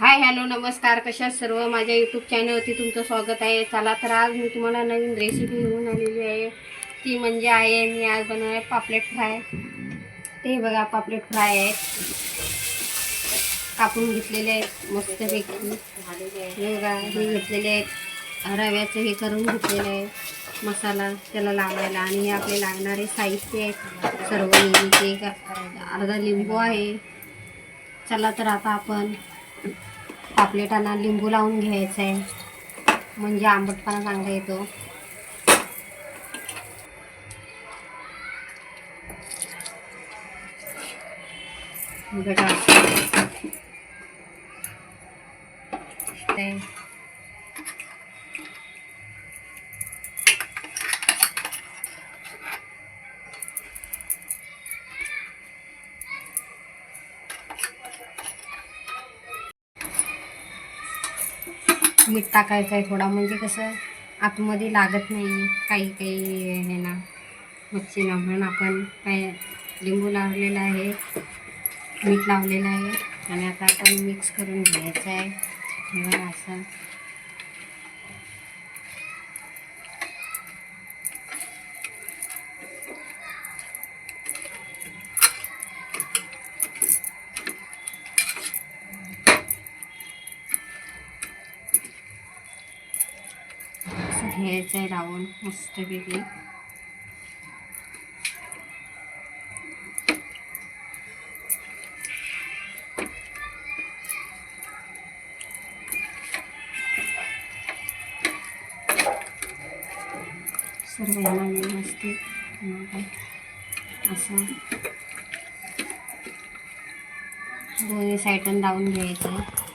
Hi hello नमस्कार. कशा सर्व? माझ्या यूट्यूब चॅनलवरती तुमचं स्वागत आहे. चला तर आज मी तुम्हाला नवीन रेसिपी घेऊन आलेली आहे. ती म्हणजे आहे मी आज बनवणार आहे पापलेट फ्राय. ते बघा पापलेट फ्राय आहेत कापून घेतलेले आहेत मस्तपैकी. हे बघा हे घेतलेले आहेत. रव्याचं हे करून घेतलेलं आहे. मसाला त्याला लावायला. आणि हे आपले लागणारे साहित्य आहेत. सर्व नेहमीचे अर्धा लिंबू आहे. चला तर आता आपण पापलेटांना लिंबू लावून घ्यायचं आहे. म्हणजे आंबटपणा चांगला येतो. बघा मीठ टाकायचं आहे थोडा. म्हणजे कसं आतमध्ये लागत नाही काही काही हे ना. मच्छीना म्हणून आपण काय लिंबू लावलेला आहे मीठ लावलेलं आहे. आणि आता आपण मिक्स करून घ्यायचं आहे. असं असं घ्यायचं आहे लावून मस्तपैकी. सर्व ह्याला व्यवस्थित असं दोन्ही साईडून लावून घ्यायचं आहे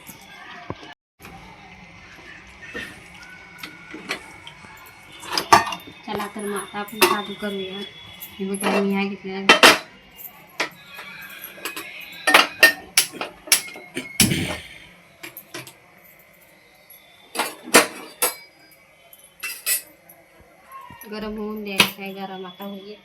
आता आपण काजू करूया. हे बघा मी ह्या घेतल्या गरम होऊन द्यायचं आहे गरम आता होईल.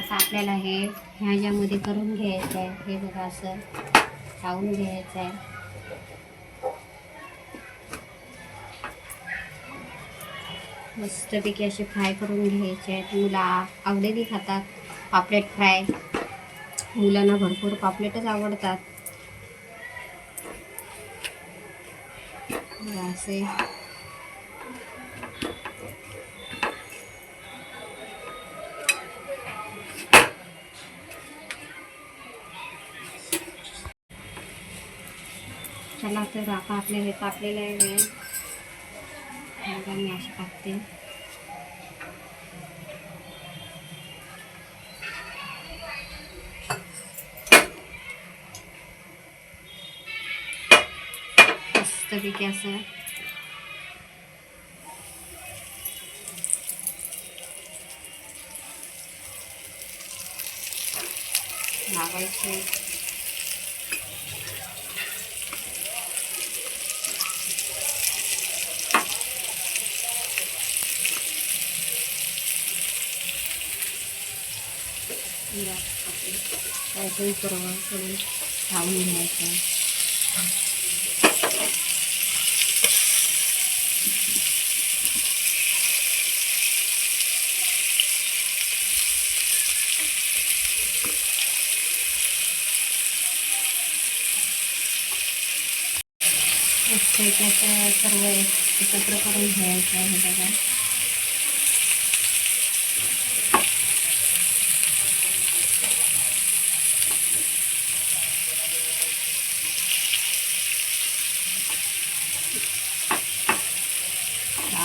असं आपल्याला हे ह्याच्यामध्ये करून घ्यायचं आहे. हे बघा असं लावून घ्यायचं आहे. मस्तपैकी असे फ्राय करून घ्यायचे आहेत. मुलं आवडीने खातात. पापलेट फ्राय. मुलांना भरपूर पापलेटच आवडतात. असे. चला तर आता आपले हे तापलेलं आहे. वेळ बघा मी असे टाकते मस्तपैकी शिरा लावायचे काहीतरी सर्व करून लावून घ्यायचं. मस्त सर्व एकत्र करून घ्यायचं आहे बघा.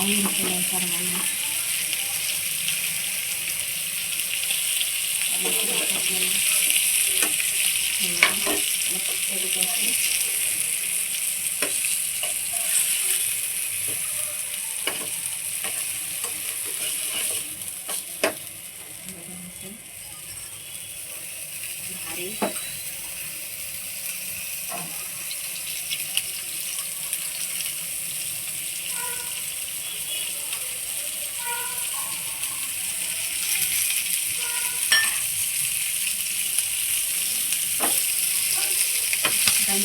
लावून घेतलेलं आहे सर्वांना त्यानंतर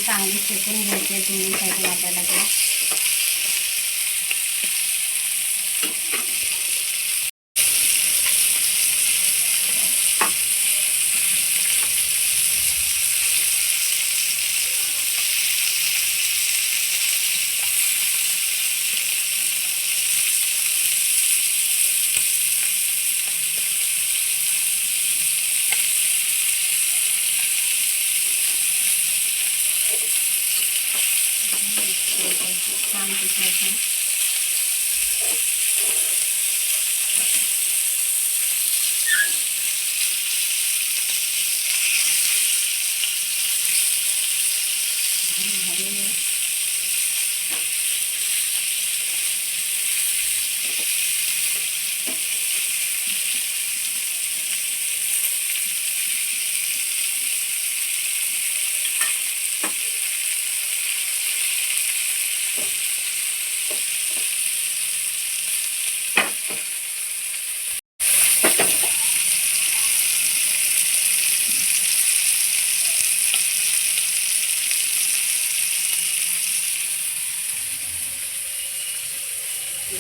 चांगली शेकून घ्यायचे दोन्ही साईडून आपल्याला ते. छान पिठायचं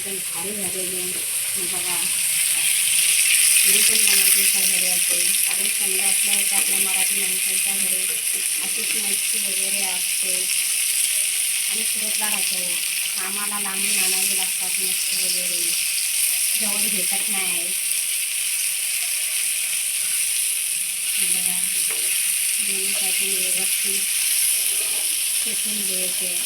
एकदम भारी झालेले हे बघा. मी पण बनवते घरी असते कारण संडे असल्यावर तर आपल्या मराठी माणसांच्या घरी अशीच मच्छी वगैरे असते. आणि सुरतला राहतो. कामाला लांबून आणावी लागतात मच्छी वगैरे. जवळ भेटत नाही. बघा. दोन्हीसाठी व्यवस्थित शिकून घ्यायचे.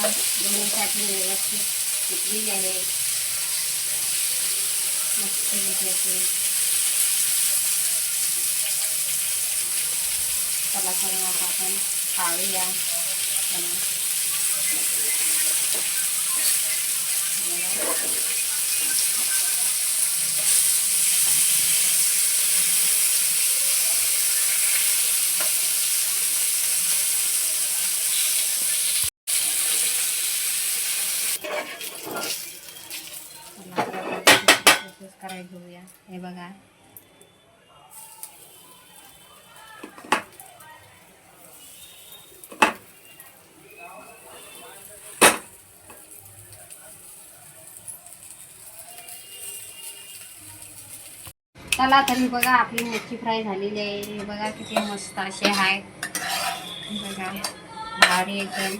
या दोन्हीसाठी व्यवस्थित शिकलेली आहे मस्त घेतल्याची चला करून आता आपण काढूया त्याला करायला घेऊया हे बघा चला तरी बघा आपली मच्छी फ्राय झालेली आहे. हे बघा किती मस्त असे आहे बघा भारी एकदम.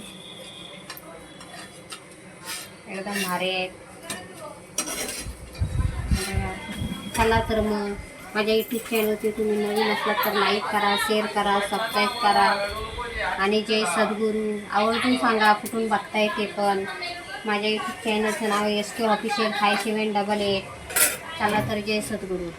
एकदम भारी आहेत. चला तर मग माझ्या यूट्यूब चॅनलचे तुम्ही नवीन असलात तर लाईक करा शेअर करा सबस्क्राईब करा. आणि जय सद्गुरू आवर्जून सांगा कुठून बघताय ते पण. माझ्या यूट्यूब चॅनलचं नाव S K official five seven double eight चला तर जय सद्गुरू.